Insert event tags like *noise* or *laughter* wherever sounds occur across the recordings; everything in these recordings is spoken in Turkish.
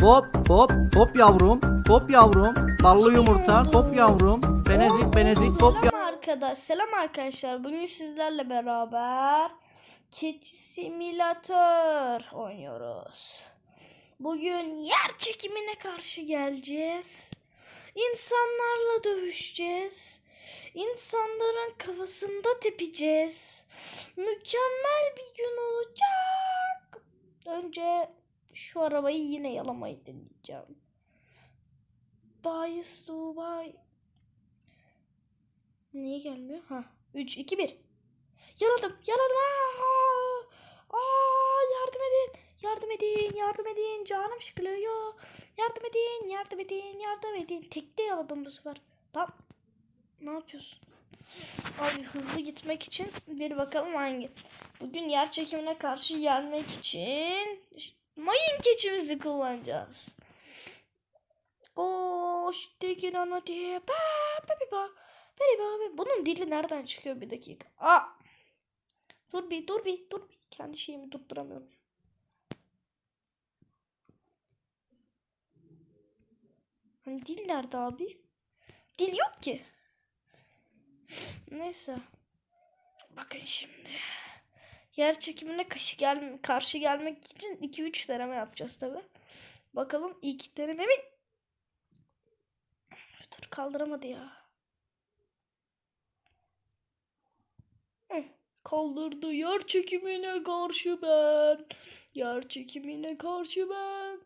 Hop hop hop yavrum. Hop yavrum. Ballı yumurta. Hop yavrum. Benezik benezik hop yavrum. Arkadaş, selam arkadaşlar. Bugün sizlerle beraber keçi simülatör oynuyoruz. Bugün yer çekimine karşı geleceğiz. İnsanlarla dövüşeceğiz. İnsanların kafasında tepeceğiz. Mükemmel bir gün olacak. Önce şu arabayı yine yalamayı deneyeceğim. Bayis Dubai. Niye gelmiyor? Ha. 3, 2, 1. Yaladım. Yaladım. Aa! Aa, yardım edin. Yardım edin. Yardım edin. Canım sıkılıyor. Yardım edin. Yardım edin. Yardım edin. Tekte yaladım bu sefer. Lan. Ne yapıyorsun? Abi hızlı gitmek için bir bakalım hangi. Bugün yer çekimine karşı gelmek için mayın keçimizi kullanacağız. Koş tekin ana diye. Bunun dili nereden çıkıyor bir dakika. Aa. Dur bir dur bir dur bir. Kendi şeyimi tutturamıyorum. Hani dil nerede abi? Dil yok ki. Neyse. Bakın şimdi. Yer çekimine karşı, gel karşı gelmek için 2-3 deneme yapacağız tabi. Bakalım ilk denememin Dur kaldıramadı ya. Kaldırdı yer çekimine karşı ben. Yer çekimine karşı ben.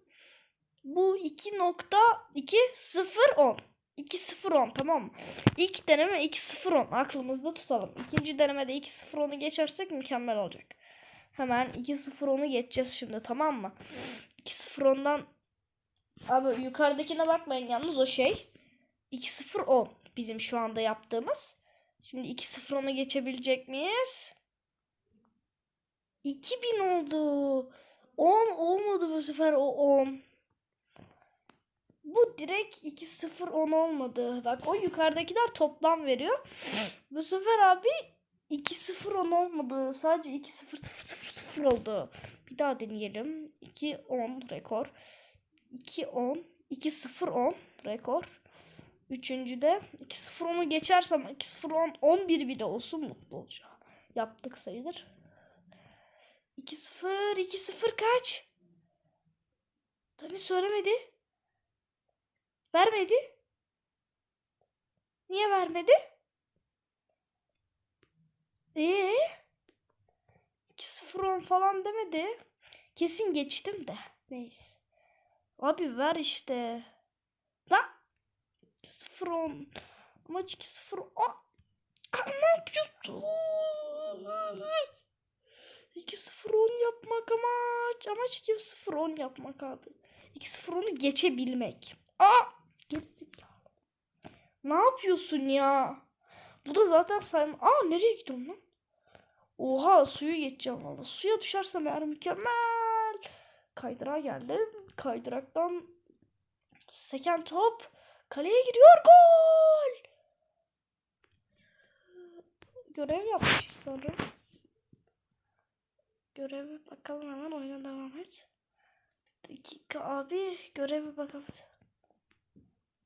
Bu 2.2 0 10. 2 0 10 tamam mı? İlk deneme 2 0 10 aklımızda tutalım. İkinci denemede 2 0 10'u geçersek mükemmel olacak. Hemen 2 0 10'u geçeceğiz şimdi tamam mı? 2 0 10'dan Abi yukarıdakine bakmayın yalnız o şey. 2-0-10 bizim şu anda yaptığımız. Şimdi 2-0-10'u geçebilecek miyiz? 2000 oldu. 10 olmadı bu sefer o 10. Bu direkt 2-0-10 olmadı. Bak o yukarıdakiler toplam veriyor. Bu sefer abi 2-0-10 olmadı. Sadece 2-0-0-0 oldu. Bir daha deneyelim. 2-10 rekor. 2-10. 2-0-10 rekor. Üçüncüde 2-0 onu geçersem 2-0 10 11 bile olsun mutlu olacağım. Yaptık sayılır. 2-0 2-0 kaç? Dani söylemedi. Vermedi. Niye vermedi? Ee? 2-0 10 falan demedi. Kesin geçtim de. Neyse. Abi ver işte. Lan 2-0 10. Maç 2-0 10. Ne yapıyorsun? 2-0 10 yapmak amaç. Amaç 2-0 10 yapmak abi. 2-0 10'u geçebilmek. Ne yapıyorsun ya? Bu da zaten sayma. Aa nereye gidiyorsun lan? Oha suyu geçeceğim valla. Suya düşersem eğer mükemmel. Kaydırağa geldim. Kaydıraktan seken top. Kaleye gidiyor gol. Görev yapmış sonra. Görevi bakalım hemen oyuna devam et. Bir dakika abi görevi bakalım.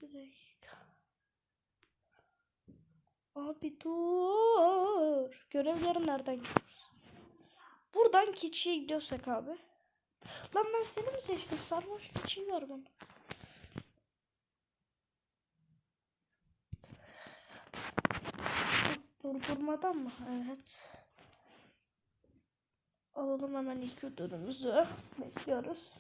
Bir dakika. Abi dur. Görevleri nereden gidiyoruz? Buradan keçiye gidiyorsak abi. Lan ben seni mi seçtim? Sarhoş keçiyi ver bana. Durdurmadan mı? Evet. Alalım hemen ilk ödülümüzü. Bekliyoruz.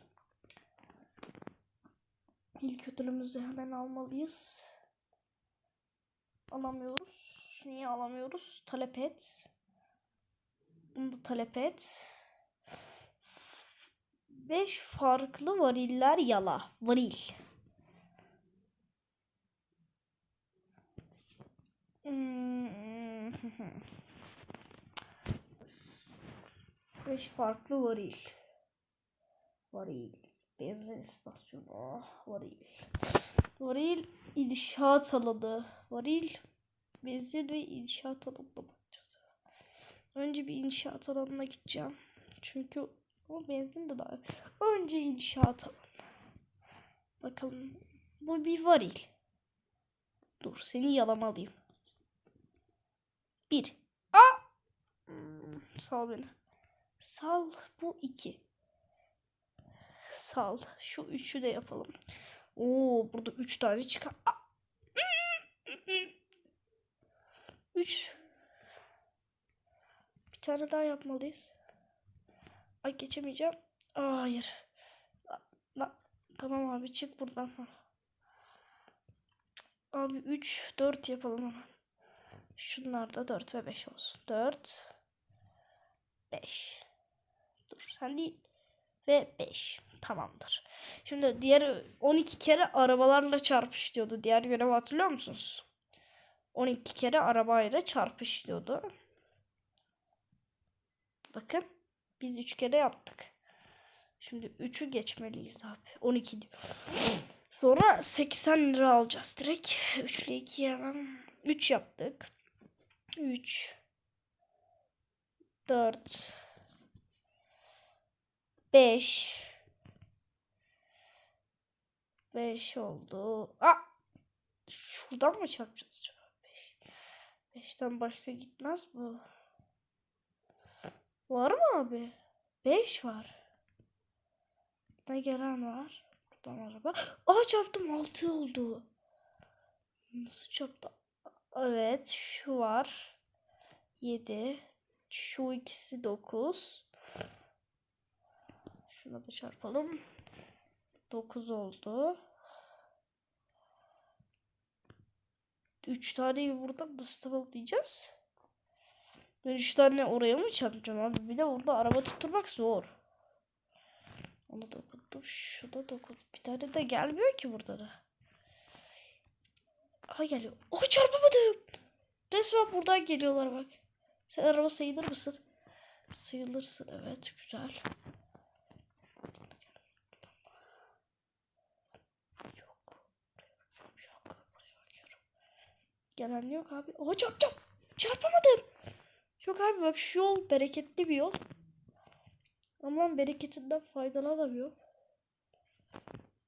İlk ödülümüzü hemen almalıyız. Alamıyoruz. Niye alamıyoruz? Talep et. Bunu da talep et. 5 farklı variller yala. Varil. Hmm. *laughs* Beş farklı varil. Varil. Benzin istasyonu. Varil. Varil inşaat alanı. Varil benzin ve inşaat alanına bakacağız. Önce bir inşaat alanına gideceğim. Çünkü o benzin de daha. Önce inşaat alanı. Bakalım. Bu bir varil. Dur seni yalamalıyım. Bir. Aa! Hmm, Sal beni. Sal bu iki. Sal. Şu üçü de yapalım. Oo burada üç tane çıkar. Aa! Üç. Bir tane daha yapmalıyız. Ay geçemeyeceğim. Aa, hayır. La- la- Tamam abi çık buradan. Abi 3, 4 yapalım hemen. Şunlar da 4 ve 5 olsun. 4, 5. Dur sen değil. Ve 5. Tamamdır. Şimdi diğer 12 kere arabalarla çarpış diyordu. Diğer görevi hatırlıyor musunuz? 12 kere arabayla çarpış diyordu. Bakın biz 3 kere yaptık. Şimdi 3'ü geçmeliyiz abi. 12 diyor. *sniffs* Sonra 80 lira alacağız direkt. 3 ile 2 hemen. 3 yaptık. 3 4 5 5 oldu. Aa! Şuradan mı çarpacağız acaba? 5. 5'ten başka gitmez bu. Var mı abi? 5 var. Ne gelen var? Buradan araba. Aa çarptım 6 oldu. Nasıl çarptı? Evet şu var. 7. Şu ikisi 9. Şuna da çarpalım. 9 oldu. 3 taneyi buradan nasıl tamamlayacağız? Ben 3 tane oraya mı çarpacağım abi? Bir de orada araba tutturmak zor. Ona dokundum. Şuna dokundum. Bir tane de gelmiyor ki burada da. Aha geliyor. Oh çarpamadım. Resmen buradan geliyorlar bak. Sen araba sayılır mısın? Sayılırsın evet güzel. Yok. Yok. Buraya bakıyorum. Gelen yok abi. Oha çarpacağım. Çarpamadım. Yok abi bak şu yol bereketli bir yol. Ama bereketinden faydalanamıyor.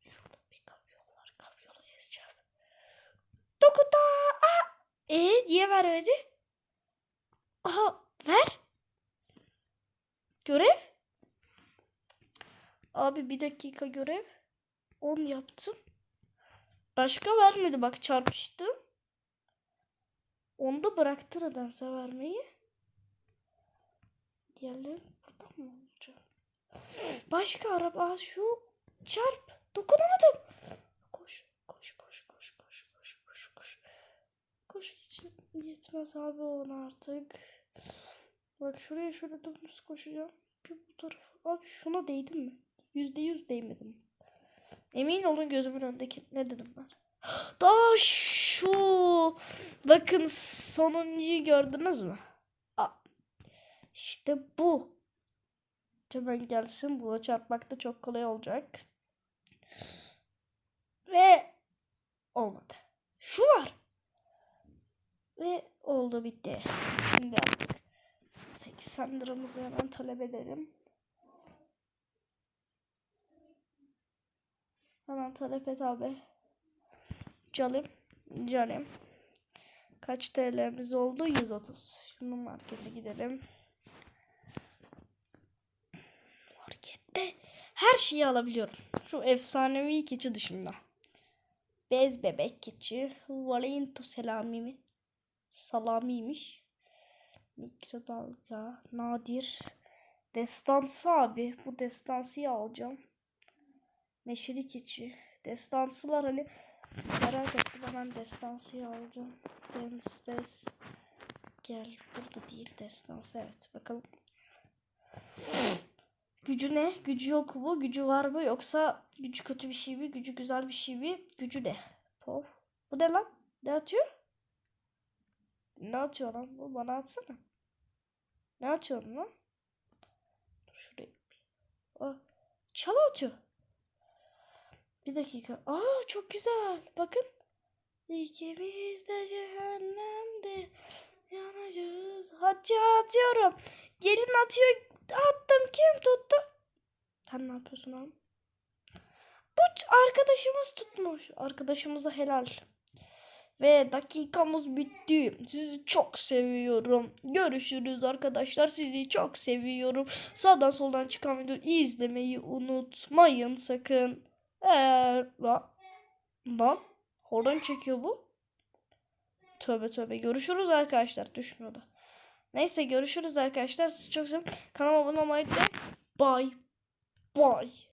Şurada bir kamyon var. Kamyonu ezeceğim. Dokuda. Aa! E niye vermedi? Aha ver. Görev. Abi bir dakika görev. 10 yaptım. Başka vermedi bak çarpıştım. Onda bıraktı nedense vermeyi. Diğerleri burada mı olacak? Başka araba şu çarp. Dokunamadım. Koş koş koş koş koş koş koş koş. Koş hiç yetmez abi ona artık. Bak şuraya şöyle dümdüz koşacağım. Bir bu tarafa. Abi şuna değdim mi? Yüzde yüz değmedim. Emin olun gözümün önündeki ne dedim ben? *gasps* Daha şu. Bakın sonuncuyu gördünüz mü? Aa, işte bu. Hemen gelsin. Buna çarpmak da çok kolay olacak. Ve olmadı. Şu var. Ve oldu bitti. Şimdi artık 80 liramızı hemen talep edelim. Hemen talep et abi. Canım. Canım. Kaç TL'miz oldu? 130. Şimdi markete gidelim. Markette her şeyi alabiliyorum. Şu efsanevi keçi dışında. Bez bebek keçi. Valentu selami mi? Salamiymiş. Mikrodalga. Nadir. Destansı abi. Bu destansıyı alacağım. Neşeli keçi. Destansılar hani merak ettim hemen destansıyı alacağım. Denstes. Gel. Burada değil destansı. Evet bakalım. Gücü ne? Gücü yok mu? Gücü var mı? Yoksa gücü kötü bir şey mi? Gücü güzel bir şey mi? Gücü ne? Pov. Bu ne lan? Ne atıyor? Ne atıyor lan bu? Bana atsana. Ne atıyorsun lan? Dur şuraya. Aa, çalı atıyor. Bir dakika. Aa çok güzel. Bakın. İkimiz de cehennemde yanacağız. Hadi atıyorum. Gelin atıyor. Attım. Kim tuttu? Sen ne yapıyorsun abi? Bu arkadaşımız tutmuş. Arkadaşımıza helal. Ve dakikamız bitti. Sizi çok seviyorum. Görüşürüz arkadaşlar. Sizi çok seviyorum. Sağdan soldan çıkan videoyu izlemeyi unutmayın sakın. Eğer... Lan, lan horon çekiyor bu. Tövbe tövbe. Görüşürüz arkadaşlar. Düşmüyor da. Neyse görüşürüz arkadaşlar. Sizi çok seviyorum. Kanalıma abone olmayı unutmayın. Bye. Bye.